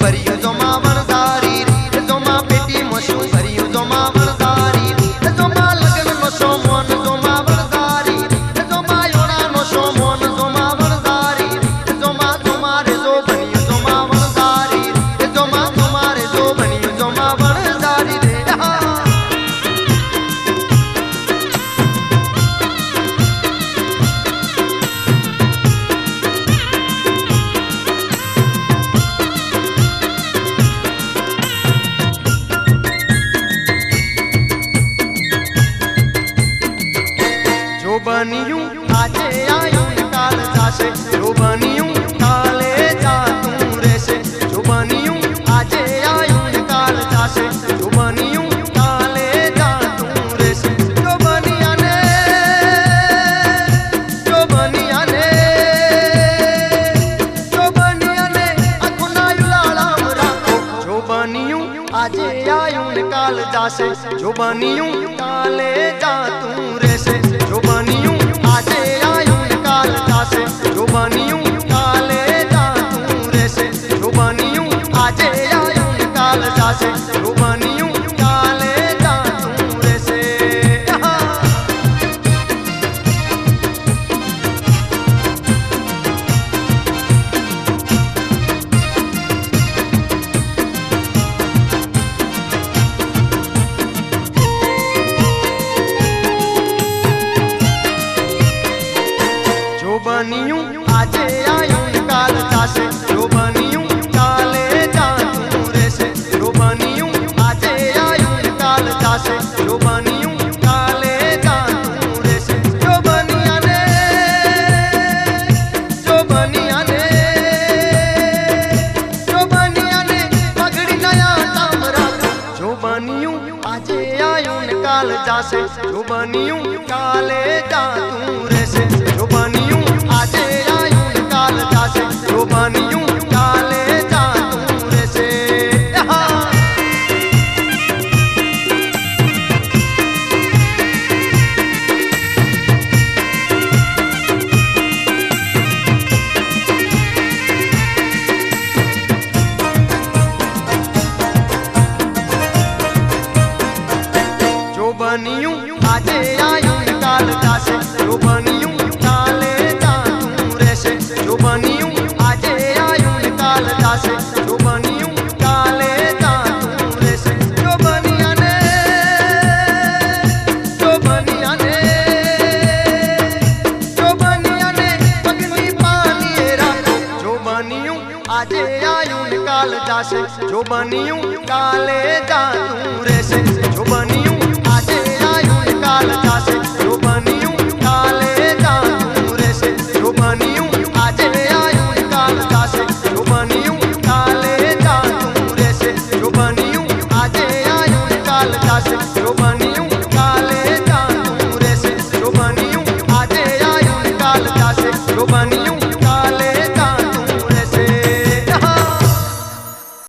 Maria do Mar. બન્યું. આજે આયું કાલ જાશે. જો બન્યું, કાલે જાતું રહેશે. જો બન્યું, આજે આયું કાલ જાશે. જો બન્યું, કાલે જાતું રહેશે. જો બન્યાને જો બન્યાને જો બન્યાને આંખોના ઉલાળામ રાખો. જો બન્યું, આજે આયું કાલ જાશે. જો બન્યું, કાલે જાતું જાશે જો બન્યું કાલે જાતું રહેશે જો બન્યું આજે ને કાલ જાશે બન્યું? આજે આયું કાલ જાશે જો બન્યું, કાલે જાતું રહેશે. જો બન્યું, આજે આયું કાલ જાશે જો બન્યું, કાલે જાતું રહેશે. જો બન્યાને, જો પગડી નયા રાખો જો બન્યું, આજે આયું કાલ જાશે જો બન્યું, કાલે જાતું રહેશે. જો જો બન્યું આજે આયું કાલ જાશે. જો બન્યું કાલે જાતું રહેશે. જો બન્યું આજે આયું કાલ જાશે. જો બન્યું કાલે જાતું રહેશે. જો બન્યું આજે આયું કાલ જાશે. જો બન્યું કાલે જાતું રહેશે. જો બન્યું આજે આયું કાલ જાશે. જો બન્યું